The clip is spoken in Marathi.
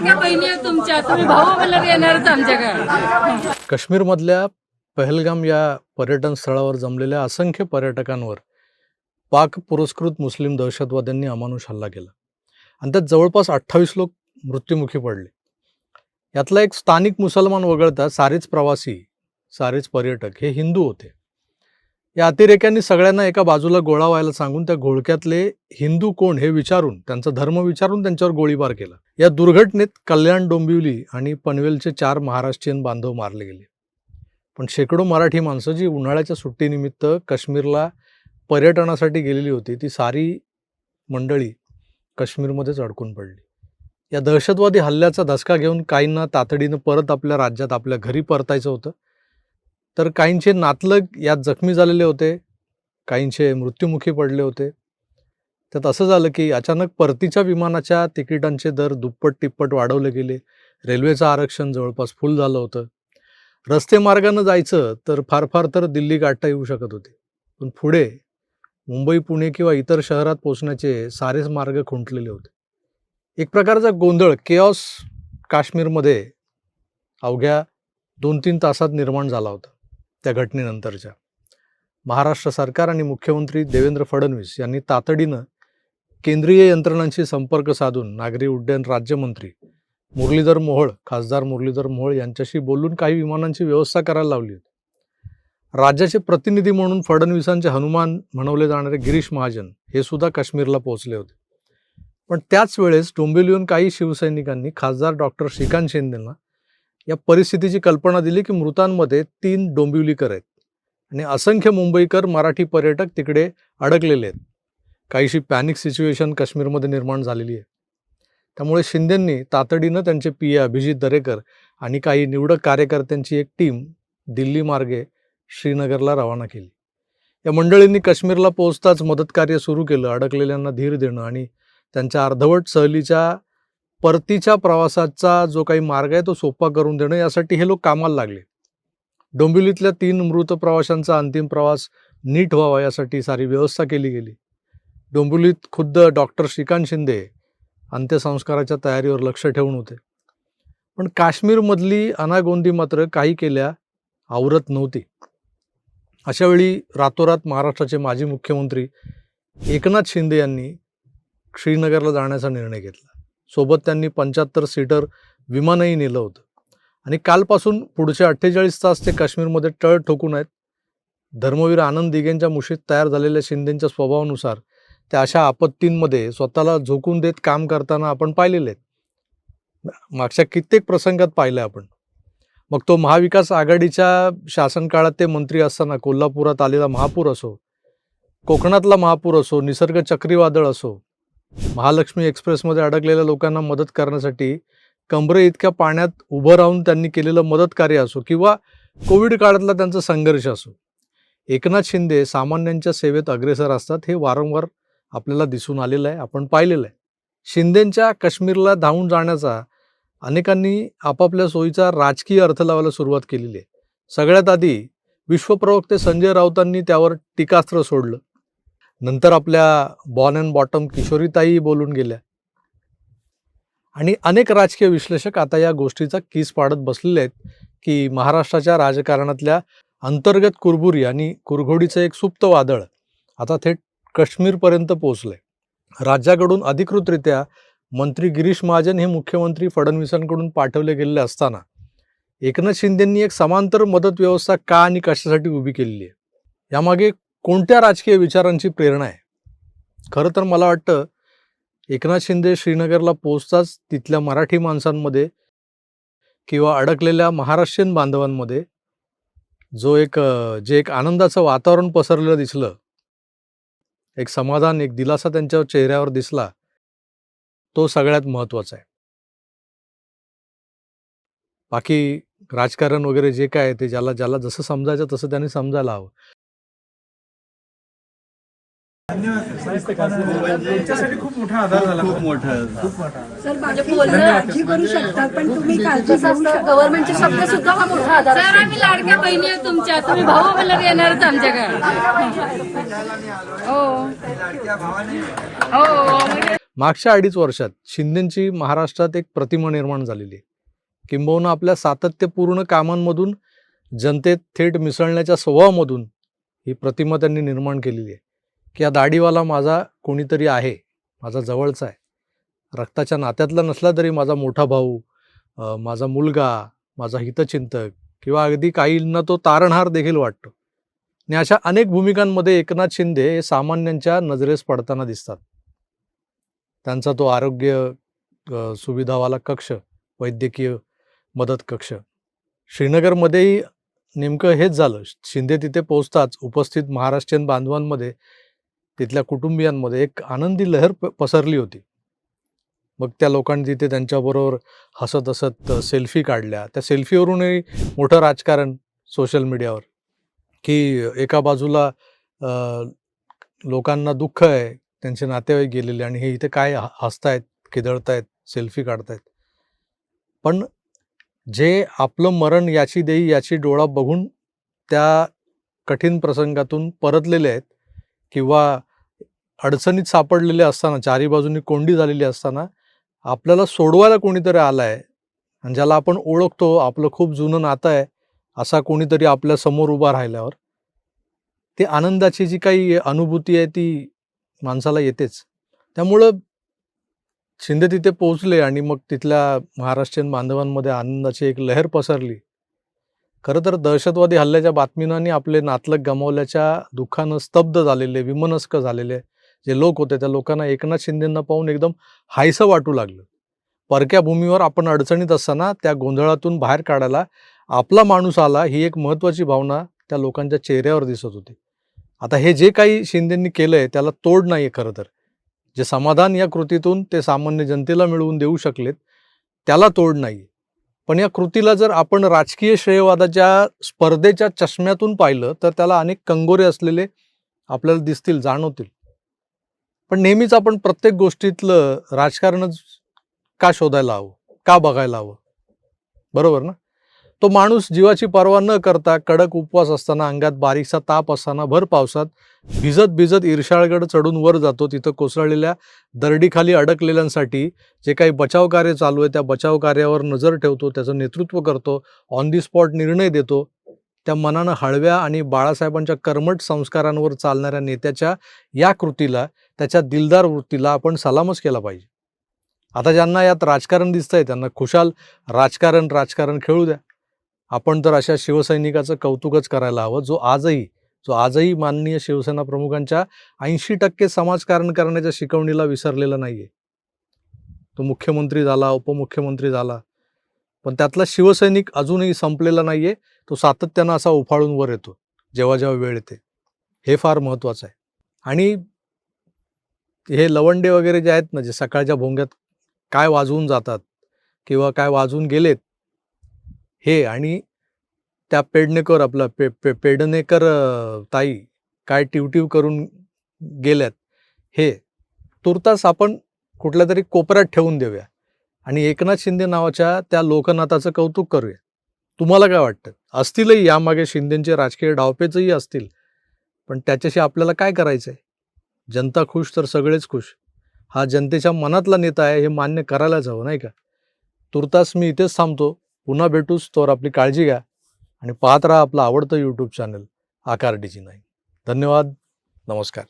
लाडक्या बहिणी आहेत तुमच्या. तुम्ही भाऊ येणारच आमच्याकडे. काश्मीरमधल्या पहलगाम या पर्यटन स्थळावर जमलेल्या असंख्य पर्यटकांवर पाक पुरस्कृत मुस्लिम दहशतवाद्यांनी अमानुष हल्ला केला. आणि त्यात जवळपास अठ्ठावीस लोक मृत्युमुखी पडले. यातला एक स्थानिक मुसलमान वगळता सारेच प्रवासी सारेच पर्यटक हे हिंदू होते. या अतिरेक्यांनी सगळ्यांना एका बाजूला गोळा व्हायला सांगून त्या घोळक्यातले हिंदू कोण हे विचारून त्यांचा धर्म विचारून त्यांच्यावर गोळीबार केला. या दुर्घटनेत कल्याण डोंबिवली आणि पनवेलचे चार महाराष्ट्रीयन बांधव मारले गेले. पण शेकडो मराठी माणसं जी उन्हाळ्याच्या सुट्टीनिमित्त काश्मीरला पर्यटनासाठी गेलेली होती ती सारी मंडळी काश्मीरमध्येच अडकून पडली. या दहशतवादी हल्ल्याचा धसका घेऊन काहींना तातडीनं परत आपल्या राज्यात आपल्या घरी परतायचं होतं. तर काहींचे नातलग यात जखमी झालेले होते काहींचे मृत्युमुखी पडले होते. त्यात असं झालं की अचानक परतीच्या विमानाच्या तिकिटांचे दर दुप्पट तिप्पट वाढवले गेले. रेल्वेचं आरक्षण जवळपास फुल झालं होतं. रस्ते मार्गानं जायचं तर फार फार तर दिल्ली गाठता येऊ शकत होते. पण पुढे मुंबई पुणे किंवा इतर शहरात पोचण्याचे सारेच मार्ग खुंटलेले होते. एक प्रकारचा गोंधळ केऑस काश्मीरमध्ये अवघ्या दोन तीन तासात निर्माण झाला होता. त्या घटनेनंतरच्या. महाराष्ट्र सरकार आणि मुख्यमंत्री देवेंद्र फडणवीस यांनी तातडीनं केंद्रीय यंत्रणांशी संपर्क साधून नागरी उड्डयन राज्यमंत्री मुरलीधर मोहोळ खासदार मुरलीधर मोहोळ यांच्याशी बोलून काही विमानांची व्यवस्था करायला लावली होती राज्याचे प्रतिनिधी म्हणून फडणवीसांचे हनुमान म्हणवले जाणारे गिरीश महाजन हे सुद्धा काश्मीरला पोहोचले होते. पण त्याच वेळेस डोंबिवलीहून काही शिवसैनिकांनी खासदार डॉक्टर श्रीकांत शिंदेंना या परिस्थितीची कल्पना दिली की मृतांमध्ये तीन डोंबिवलीकर आहेत. आणि असंख्य मुंबईकर मराठी पर्यटक तिकडे अडकलेले आहेत. काहीशी पॅनिक सिच्युएशन काश्मीरमध्ये निर्माण झालेली आहे. त्यामुळे शिंदेंनी तातडीनं त्यांचे पी ए अभिजित दरेकर आणि काही निवडक कार्यकर्त्यांची एक टीम दिल्ली मार्गे श्रीनगरला रवाना केली. या मंडळींनी काश्मीरला पोहोचताच मदतकार्य सुरू केलं अडकलेल्यांना धीर देणं आणि त्यांच्या अर्धवट सहलीच्या परतीच्या प्रवासाचा जो काही मार्ग आहे तो सोपा करून देणं यासाठी हे लोक कामाला लागले. डोंबिवलीतल्या तीन मृत प्रवाशांचा अंतिम प्रवास नीट व्हावा यासाठी सारी व्यवस्था केली गेली. डोंबिवलीत खुद्द डॉक्टर श्रीकांत शिंदे अंत्यसंस्काराच्या तयारीवर लक्ष ठेवून होते. पण काश्मीरमधली अनागोंदी मात्र काही केल्या आवरत नव्हती. अशावेळी रातोरात महाराष्ट्राचे माजी मुख्यमंत्री एकनाथ शिंदे यांनी श्रीनगरला जाण्याचा निर्णय घेतला. सोबत त्यांनी पंच्याहत्तर सीटर विमानही नेलं होतं. आणि कालपासून पुढचे अठ्ठेचाळीस तास ते काश्मीरमध्ये टळ ठोकून आहेत. धर्मवीर आनंद दिघेंच्या मुशीत तयार झालेल्या शिंदेंच्या स्वभावानुसार त्या अशा आपत्तींमध्ये स्वतःला झोकून देत काम करताना आपण पाहिलेले आहेत. मागच्या कित्येक प्रसंगात पाहिलं आपण. मग तो महाविकास आघाडीच्या शासनकाळात ते मंत्री असताना कोल्हापुरात आलेला महापूर असो कोकणातला महापूर असो निसर्ग चक्रीवादळ असो महालक्ष्मी एक्सप्रेसमध्ये अडकलेल्या लोकांना मदत करण्यासाठी कंबरे इतक्या पाण्यात उभं राहून त्यांनी केलेलं मदत कार्य असो किंवा कोविड काळातला त्यांचा संघर्ष असो. एकनाथ शिंदे सामान्यांच्या सेवेत अग्रेसर असतात हे वारंवार आपल्याला दिसून आलेलं आहे आपण पाहिलेलं आहे. शिंदेंच्या काश्मीरला धावून जाण्याचा अनेकांनी आपापल्या सोयीचा राजकीय अर्थ लावायला सुरुवात केलेली आहे. सगळ्यात आधी विश्वप्रवक्ते संजय राऊतांनी त्यावर टीकास्त्र सोडलं. नंतर आपल्या बॉन अँड बॉटम किशोरीताई बोलून गेल्या. आणि अनेक राजकीय विश्लेषक आता या गोष्टीचा किस पाडत बसलेले आहेत की महाराष्ट्राच्या राजकारणातल्या अंतर्गत कुरबुरी आणि कुरघोडीचं एक सुप्त वादळ आता थेट काश्मीरपर्यंत पोहोचलंय. राज्याकडून अधिकृतरित्या मंत्री गिरीश महाजन हे मुख्यमंत्री फडणवीसांकडून पाठवले गेलेले असताना एकनाथ शिंदेंनी एक समांतर मदत व्यवस्था का आणि कशासाठी उभी केलेली आहे? यामागे कोणत्या राजकीय विचारांची प्रेरणा आहे? खरं तर मला वाटतं एकनाथ शिंदे श्रीनगरला पोचताच तिथल्या मराठी माणसांमध्ये किंवा अडकलेल्या महाराष्ट्रीयन बांधवांमध्ये जो एक जे एक आनंदाचं वातावरण पसरलेलं दिसलं एक समाधान एक दिलासा त्यांच्या चेहऱ्यावर दिसला तो सगळ्यात महत्त्वाचा आहे. बाकी राजकारण वगैरे जे काय ते ज्याला ज्याला जसं समजायचं तसं त्यांनी समजायला हवं. तुमच्यासाठी खूप मोठा आधार झाला. खूप मोठं. सर माझे बोलणं काळजी करू शकतात पण तुम्ही काळजी घेऊ शकता गव्हर्नमेंटचे शब्द सुद्धा हा मोठा आधार सर आम्ही लाडक्या बहिणी आहेत तुमच्या. तुम्ही भाऊ म्हणलं येणारच आमच्याकडे. हो. हो म्हणजे मागच्या अडीच वर्षात शिंदेंची महाराष्ट्रात एक प्रतिमा निर्माण झालेली आहे. किंबहुना आपल्या सातत्यपूर्ण कामांमधून जनतेत थेट मिसळण्याच्या स्वभावामधून ही प्रतिमा त्यांनी निर्माण केलेली आहे. की हा दाढीवाला माझा कोणीतरी आहे माझा जवळचा आहे. रक्ताच्या नात्यातला नसला तरी माझा मोठा भाऊ माझा मुलगा माझा हितचिंतक किंवा अगदी काहींना तो तारणहार देखील वाटतो. आणि अशा अनेक भूमिकांमध्ये एकनाथ शिंदे हे सामान्यांच्या नजरेस पडताना दिसतात. त्यांचा तो आरोग्य सुविधावाला कक्ष वैद्यकीय मदत कक्ष. श्रीनगरमध्येही नेमकं हेच झालं. शिंदे तिथे पोहोचताच उपस्थित महाराष्ट्रीयन बांधवांमध्ये तिथल्या कुटुंबियांमध्ये एक आनंदी लहर प पसरली होती. मग त्या लोकांनी तिथे त्यांच्याबरोबर हसत हसत सेल्फी काढल्या. त्या सेल्फीवरूनही मोठं राजकारण सोशल मीडियावर. की एका बाजूला लोकांना दुःख आहे त्यांचे नातेवाईक गेलेले आणि हे इथे काय ह- हसतायत खिदळतायत सेल्फी काढतायत. पण जे आपलं मरण याची देई याची डोळा बघून त्या कठीण प्रसंगातून परतलेले आहेत किंवा अडचणीत सापडलेले असताना चारी बाजूनी कोंडी झालेली असताना आपल्याला सोडवायला कोणीतरी आला आहे आणि ज्याला आपण ओळखतो आपलं खूप जुनं नातं आहे असा कोणीतरी आपल्यासमोर उभा राहिल्यावर ते आनंदाची जी काही अनुभूती आहे ती माणसाला येतेच. त्यामुळं शिंदे तिथे पोहोचले आणि मग तिथल्या महाराष्ट्रीयन बांधवांमध्ये आनंदाची एक लहर पसरली. खरं तर दहशतवादी हल्ल्याच्या बातमीनांनी आपले नातलग गमावल्याच्या दुःखानं स्तब्ध झालेले विमनस्क झालेले जे लोक होते त्या लोकांना एकनाथ शिंदेंना पाहून एकदम हायसं वाटू लागलं. परक्या भूमीवर आपण अडचणीत असताना त्या गोंधळातून बाहेर काढायला आपला माणूस आला ही एक महत्त्वाची भावना त्या लोकांच्या चेहऱ्यावर दिसत होती. आता हे जे काही शिंदेंनी केलं आहे त्याला तोड नाही आहे खरं तर. जे समाधान या कृतीतून ते सामान्य जनतेला मिळवून देऊ शकलेत त्याला तोड नाही पण या कृतीला जर आपण राजकीय श्रेयवादाच्या स्पर्धेच्या चष्म्यातून पाहिलं तर त्याला अनेक कंगोरे असलेले आपल्याला दिसतील जाणवतील. पण नेहमीच आपण प्रत्येक गोष्टीतलं राजकारणच का शोधायला हवं? का बघायला हवं? बरोबर ना? तो माणूस जीवाची पर्वा न करता कडक उपवास असताना अंगात बारीकसा ताप असताना भर पावसात भिजत भिजत इर्शाळगड चढून वर जातो. तिथं कोसळलेल्या दरडीखाली अडकलेल्यांसाठी जे काही बचाव कार्य चालू आहे त्या बचाव कार्यावर नजर ठेवतो त्याचं नेतृत्व करतो ऑन दी स्पॉट निर्णय देतो. त्या मनानं हळव्या आणि बाळासाहेबांच्या कर्मठ संस्कारांवर चालणाऱ्या नेत्याच्या या कृतीला त्याच्या दिलदार वृत्तीला आपण सलामच केला पाहिजे. आता ज्यांना यात राजकारण दिसतंय त्यांना खुशाल राजकारण राजकारण खेळू द्या. आपण तर अशा शिवसैनिकाचं कौतुकच करायला हवं जो आजही जो आजही माननीय शिवसेना प्रमुखांच्या ऐंशी टक्के समाजकारण करण्याच्या शिकवणीला विसरलेला नाहीये. तो मुख्यमंत्री झाला उपमुख्यमंत्री झाला पण त्यातला शिवसैनिक अजूनही संपलेला नाहीये. तो सातत्यानं असा उफाळून वर येतो जेव्हा जेव्हा वेळ येते. हे फार महत्त्वाचं आहे. आणि हे लवंडे वगैरे जे आहेत ना जे सकाळच्या भोंग्यात काय वाजवून जातात किंवा काय वाजवून गेलेत हे आणि त्या पेडणेकर आपला पे पे पेडणेकर ताई काय टिवटिव करून गेल्यात हे तुर्तास आपण कुठल्या तरी कोपऱ्यात ठेवून देऊया. आणि एकनाथ शिंदे नावाच्या त्या लोकनाथाचं कौतुक करूया. तुम्हाला काय वाटतं? असतीलही यामागे शिंदेचे राजकीय डावपेचही असतील पण त्याच्याशी आपल्याला काय करायचं आहे जनता खुश तर सगळेच खुश. हा जनतेच्या मनातला नेता आहे हे मान्य करायलाच हवं नाही का? तुर्तास मी इथेच थांबतो. पुन्हा भेटूच तोवर आपली काळजी घ्या. आणि पाहत राहा आपलं आवडतं यूट्यूब चॅनल आकार डीजी नाही धन्यवाद. नमस्कार.